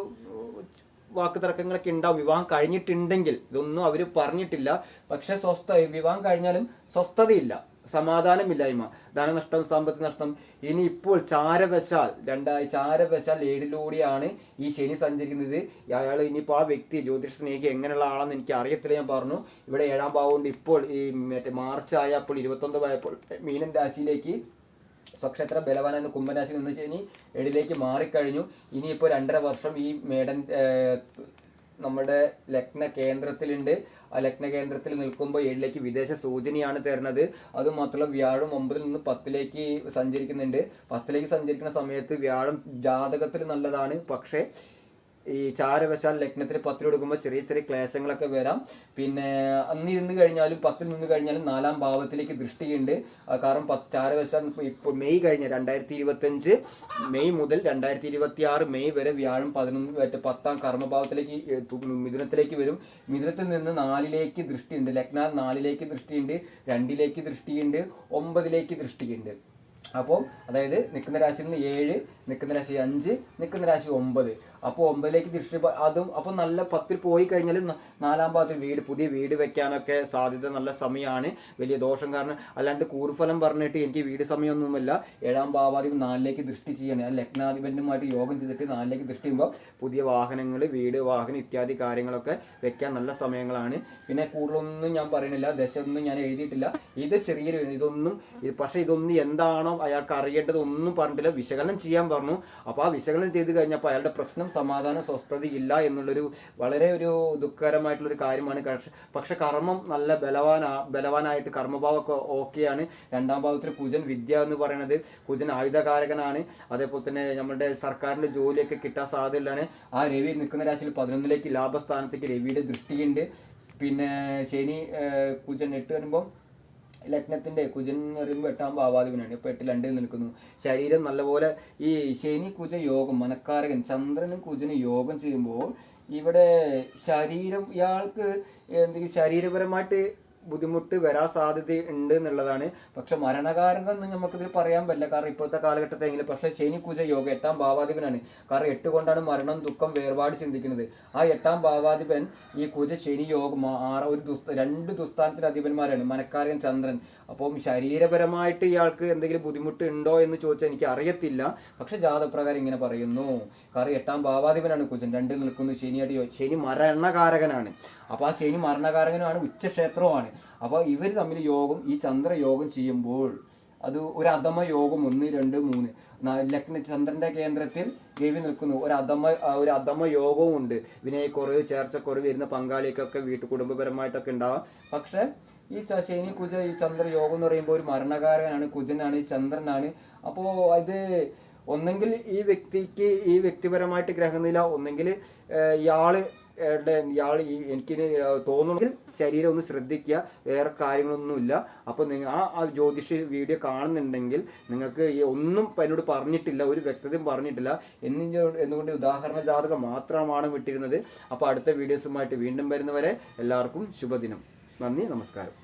A: വാക്ക് തർക്കങ്ങളൊക്കെ ഉണ്ടാവും. വിവാഹം കഴിഞ്ഞിട്ടുണ്ടെങ്കിൽ ഇതൊന്നും അവർ പറഞ്ഞിട്ടില്ല. പക്ഷെ സ്വസ്ഥ വിവാഹം കഴിഞ്ഞാലും സ്വസ്ഥതയില്ല. സമാധാനമില്ലായ്മ. ധനനഷ്ടം സാമ്പത്തിക നഷ്ടം. ഇനി ഇപ്പോൾ ചാരവശാൽ രണ്ടായി ചാരവശാൽ ഏഴിലൂടെയാണ് ഈ ശനി സഞ്ചരിക്കുന്നത്. അയാൾ ഇനിയിപ്പോൾ ആ വ്യക്തി ജ്യോതിഷ സ്നേഹി എങ്ങനെയുള്ള ആളാണെന്ന് എനിക്ക് അറിയത്തില്ല ഞാൻ പറഞ്ഞു. ഇവിടെ ഏഴാം ഭാവം ഇപ്പോൾ ഈ മറ്റേ മാർച്ച് ആയപ്പോൾ ഇരുപത്തൊമ്പത് ആയപ്പോൾ മീനൻ രാശിയിലേക്ക് സ്വക്ഷേത്ര ബലവാനെന്ന് കുംഭരാശി നിന്ന് ശനി എടിലേക്ക് മാറിക്കഴിഞ്ഞു. ഇനിയിപ്പോൾ രണ്ടര വർഷം ഈ മേടൻ നമ്മുടെ ലഗ്ന കേന്ദ്രത്തിലുണ്ട്. ആ ലഗ്ന കേന്ദ്രത്തിൽ നിൽക്കുമ്പോൾ ഏഴിലേക്ക് വിദേശ സൂചനയാണ് തരുന്നത്. അതുമാത്രമല്ല വ്യാഴം ഒമ്പതിൽ നിന്ന് പത്തിലേക്ക് സഞ്ചരിക്കുന്നുണ്ട്. പത്തിലേക്ക് സഞ്ചരിക്കുന്ന സമയത്ത് വ്യാഴം ജാതകത്തിൽ നല്ലതാണ്. പക്ഷേ ഈ ചാര ചാരവശാൽ ലഗ്നത്തിന് പത്തിൽ കൊടുക്കുമ്പോൾ ചെറിയ ചെറിയ ക്ലേശങ്ങളൊക്കെ വരാം. പിന്നെ അന്നിരുന്ന് കഴിഞ്ഞാലും പത്തിൽ നിന്ന് കഴിഞ്ഞാലും നാലാം ഭാവത്തിലേക്ക് ദൃഷ്ടിയുണ്ട്. കാരണം പത്ത് ചാരവശാൽ ഇപ്പോൾ മെയ് കഴിഞ്ഞ രണ്ടായിരത്തി ഇരുപത്തഞ്ച് മെയ് മുതൽ രണ്ടായിരത്തി ഇരുപത്തി ആറ് മെയ് വരെ വ്യാഴം പതിനൊന്ന് മറ്റേ പത്താം കർമ്മഭാവത്തിലേക്ക് മിഥുനത്തിലേക്ക് വരും. മിഥുനത്തിൽ നിന്ന് നാലിലേക്ക് ദൃഷ്ടിയുണ്ട്. ലഗ്ന നാലിലേക്ക് ദൃഷ്ടിയുണ്ട് രണ്ടിലേക്ക് ദൃഷ്ടിയുണ്ട് ഒമ്പതിലേക്ക് ദൃഷ്ടിയുണ്ട്. അപ്പോൾ അതായത് നിൽക്കുന്ന രാശിയിൽ നിന്ന് ഏഴ് നിൽക്കുന്ന രാശി അഞ്ച് നിൽക്കുന്ന രാശി ഒമ്പത്. അപ്പോൾ ഒമ്പതിലേക്ക് ദൃഷ്ടി അതും അപ്പോൾ നല്ല പത്തിൽ പോയി കഴിഞ്ഞാൽ നാലാം ഭാഗത്തിൽ വീട് പുതിയ വീട് വെക്കാനൊക്കെ സാധ്യത നല്ല സമയമാണ് വലിയ ദോഷം കാരണം അല്ലാണ്ട് കൂറുഫലം പറഞ്ഞിട്ട് എനിക്ക് വീട് സമയമൊന്നുമില്ല. ഏഴാം ഭാവാധിപൻ നാലിലേക്ക് ദൃഷ്ടി ചെയ്യണം. ലഗ്നാധിപന്യമായിട്ട് യോഗം ചെയ്തിട്ട് നാലിലേക്ക് ദൃഷ്ടി ചെയ്യുമ്പോൾ പുതിയ വാഹനങ്ങൾ വീട് വാഹനം ഇത്യാദി കാര്യങ്ങളൊക്കെ വെക്കാൻ നല്ല സമയങ്ങളാണ്. പിന്നെ കൂടുതലൊന്നും ഞാൻ പറയുന്നില്ല. ദശ ഒന്നും ഞാൻ എഴുതിയിട്ടില്ല. ഇത് ചെറിയൊരു ഇതൊന്നും ഇത് പക്ഷേ ഇതൊന്നും എന്താണോ അയാൾക്ക് അറിയേണ്ടത് ഒന്നും പറഞ്ഞിട്ടില്ല. വിശകലനം ചെയ്യാൻ പറഞ്ഞു. അപ്പോൾ ആ വിശകലനം ചെയ്ത് കഴിഞ്ഞപ്പോൾ അയാളുടെ പ്രശ്നം സമാധാനം സ്വസ്ഥതയില്ല എന്നുള്ളൊരു വളരെ ഒരു ദുഃഖകരമായിട്ടുള്ളൊരു കാര്യമാണ് പക്ഷെ കർമ്മം നല്ല ബലവാനാ ബലവാനായിട്ട് കർമ്മഭാവമൊക്കെ ഓക്കെയാണ്. രണ്ടാം ഭാവത്തിൽ കുജൻ വിദ്യ എന്ന് പറയുന്നത് കുജൻ ആയുധകാരകനാണ്. അതേപോലെ തന്നെ നമ്മുടെ സർക്കാരിന്റെ ജോലിയൊക്കെ കിട്ടാൻ സാധ്യതയുള്ളതാണ്. ആ രവി നിൽക്കുന്ന രാശിയിൽ പതിനൊന്നിലേക്ക് ലാഭസ്ഥാനത്തേക്ക് രവിയുടെ ദൃഷ്ടിയുണ്ട്. പിന്നെ ശനി കുജൻ എട്ട് വരുമ്പം ലഗ്നത്തിന്റെ കുജൻ എന്ന് പറയുമ്പോൾ എട്ടാം ഭാവാധിപനാണ്. ഇപ്പോൾ എട്ടിൽ രണ്ടിൽ നിൽക്കുന്നു. ശരീരം നല്ലപോലെ ഈ ശനി കുജ യോഗം മനക്കാരകൻ ചന്ദ്രനും കുജനും യോഗം ചെയ്യുമ്പോൾ ഇവിടെ ശരീരം ഇയാൾക്ക് എന്തെങ്കിലും ശരീരപരമായിട്ട് ബുദ്ധിമുട്ട് വരാൻ സാധ്യത ഉണ്ട് എന്നുള്ളതാണ്. പക്ഷെ മരണകാരണം എന്ന് നമുക്കിതിൽ പറയാൻ പറ്റില്ല. കാരണം ഇപ്പോഴത്തെ കാലഘട്ടത്തെങ്കിലും പക്ഷെ ശനി കുജ യോഗ എട്ടാം ഭാവാധിപനാണ്. കാരണം എട്ട് കൊണ്ടാണ് മരണം ദുഃഖം വേർപാട് ചിന്തിക്കുന്നത്. ആ എട്ടാം ഭാവാധിപൻ ഈ കുജ ശനി യോഗം ആറ് ഒരു ദുസ് രണ്ട് ദുസ്ഥാനത്തിന്റെ അധിപന്മാരാണ്. മനക്കാരൻ ചന്ദ്രൻ. അപ്പം ശരീരപരമായിട്ട് ഇയാൾക്ക് എന്തെങ്കിലും ബുദ്ധിമുട്ട് ഉണ്ടോ എന്ന് ചോദിച്ചാൽ എനിക്ക് അറിയത്തില്ല. പക്ഷെ ജാതപ്രകാരം ഇങ്ങനെ പറയുന്നു. കാരണം എട്ടാം ഭാവാധിപനാണ് കുജൻ. രണ്ട് നിൽക്കുന്നു. ശനിയായിട്ട് ശനി മരണകാരകനാണ്. അപ്പോൾ ആ ശനി മരണകാരകനുമാണ് ഉച്ചക്ഷേത്രവുമാണ്. അപ്പോൾ ഇവർ തമ്മിൽ യോഗം ഈ ചന്ദ്രയോഗം ചെയ്യുമ്പോൾ അത് ഒരു അധമ യോഗം ഒന്ന് രണ്ട് മൂന്ന്. ലഗ്ന ചന്ദ്രന്റെ കേന്ദ്രത്തിൽ രവി നിൽക്കുന്നു. ഒരു അധമ ഒരു അധമ യോഗവും ഉണ്ട്. വിനയക്കുറവ് ചേർച്ചക്കുറവ് വരുന്ന പങ്കാളിക്കൊക്കെ വീട്ടു കുടുംബപരമായിട്ടൊക്കെ ഉണ്ടാവാം. പക്ഷെ ഈ ശനി കുജ ഈ ചന്ദ്രയോഗം എന്ന് പറയുമ്പോൾ ഒരു മരണകാരനാണ് കുജനാണ് ഈ ചന്ദ്രനാണ്. അപ്പോൾ അത് ഒന്നെങ്കിൽ ഈ വ്യക്തിക്ക് ഈ വ്യക്തിപരമായിട്ട് ഗ്രഹനില ഒന്നെങ്കിൽ ഇയാൾ ഇയാൾ ഈ എനിക്കിന് തോന്നുന്നെങ്കിൽ ശരീരം ഒന്ന് ശ്രദ്ധിക്കുക വേറെ കാര്യങ്ങളൊന്നുമില്ല. അപ്പോൾ നിങ്ങൾ ആ ജ്യോതിഷ വീഡിയോ കാണുന്നുണ്ടെങ്കിൽ നിങ്ങൾക്ക് ഈ ഒന്നും എന്നോട് പറഞ്ഞിട്ടില്ല ഒരു വ്യക്തതയും പറഞ്ഞിട്ടില്ല. എന്നി എന്നുകൊണ്ട് ഉദാഹരണ ജാതകം മാത്രമാണ് വിട്ടിരുന്നത്. അപ്പോൾ അടുത്ത വീഡിയോസുമായിട്ട് വീണ്ടും വരുന്നവരെ എല്ലാവർക്കും ശുഭദിനം. നന്ദി നമസ്കാരം.